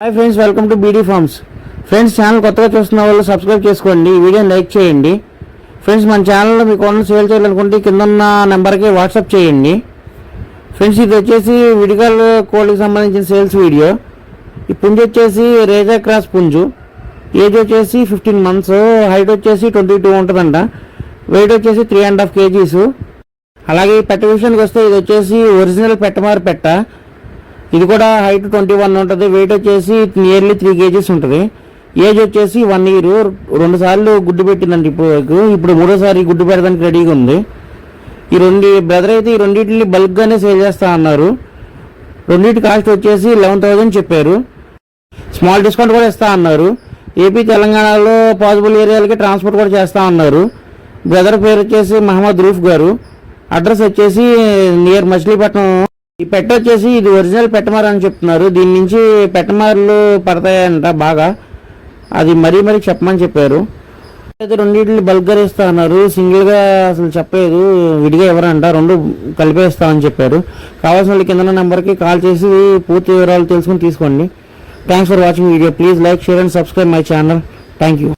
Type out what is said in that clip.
Hi friends welcome to BD farms friends channel కొత్తగా చూస్తున్న వాళ్ళు సబ్స్క్రైబ్ చేసుకోండి. ఈ వీడియోని లైక్ చేయండి. ఫ్రెండ్స్ మన ఛానల్లో మీకు ఓన్లీ సేల్ చేయాలనుకుంటే కింద ఉన్న నెంబర్కి వాట్సాప్ చేయండి. ఫ్రెండ్స్ ఇది వచ్చేసి విడిగాల్ కోళ్ళకి సంబంధించిన సేల్స్ వీడియో ఈ పుంజు వచ్చేసి రేజా క్రాస్ పుంజు. ఏజ్ వచ్చేసి ఫిఫ్టీన్ మంత్స్ హైట్ వచ్చేసి ట్వంటీ టూ ఉంటుందంట. వెయిట్ వచ్చేసి త్రీ అండ్ హాఫ్ కేజీస్ అలాగే ఈ పెట్ట విషయానికి వస్తే ఇది వచ్చేసి ఒరిజినల్ పెట్టమారు పెట్ట. ఇది కూడా హైట్ ట్వంటీ వన్ ఉంటుంది వెయిట్ వచ్చేసి నియర్లీ త్రీ కేజీస్ ఉంటుంది. ఏజ్ వచ్చేసి వన్ ఇయర్ రెండు సార్లు గుడ్డు పెట్టిందండి ఇప్పుడు వరకు. ఇప్పుడు మూడోసారి గుడ్డు పెడడానికి రెడీగా ఉంది. ఈ రెండు బ్రదర్ అయితే ఈ రెండింటిని బల్క్గానే సేల్ చేస్తా అన్నారు. రెండింటి కాస్ట్ వచ్చేసి లెవెన్ థౌసండ్ చెప్పారు. స్మాల్ డిస్కౌంట్ కూడా ఇస్తా అన్నారు. ఏపీ తెలంగాణలో పాసిబుల్ ఏరియాలకి ట్రాన్స్పోర్ట్ కూడా చేస్తా అన్నారు. బ్రదర్ పేరు వచ్చేసి మహమ్మద్ రూఫ్ గారు. అడ్రస్ వచ్చేసి నియర్ మచిలీపట్నం ఈ పెట్ట వచ్చేసి ఇది ఒరిజినల్ పెట్టమార్ అని చెప్తున్నారు. దీని నుంచి పెట్టమారులు పడతాయంట బాగా. అది మరీ మరీ చెప్పమని చెప్పారు. అయితే రెండింటిని బల్క్గా ఇస్తా అన్నారు. సింగిల్గా అసలు చెప్పలేదు. విడిగా ఎవరంట? రెండు కలిపేస్తామని చెప్పారు. కావాల్సిన వాళ్ళకి కింద నెంబర్కి కాల్ చేసి పూర్తి వివరాలు తెలుసుకుని తీసుకోండి. Thanks for watching video please like share and subscribe my channel thank you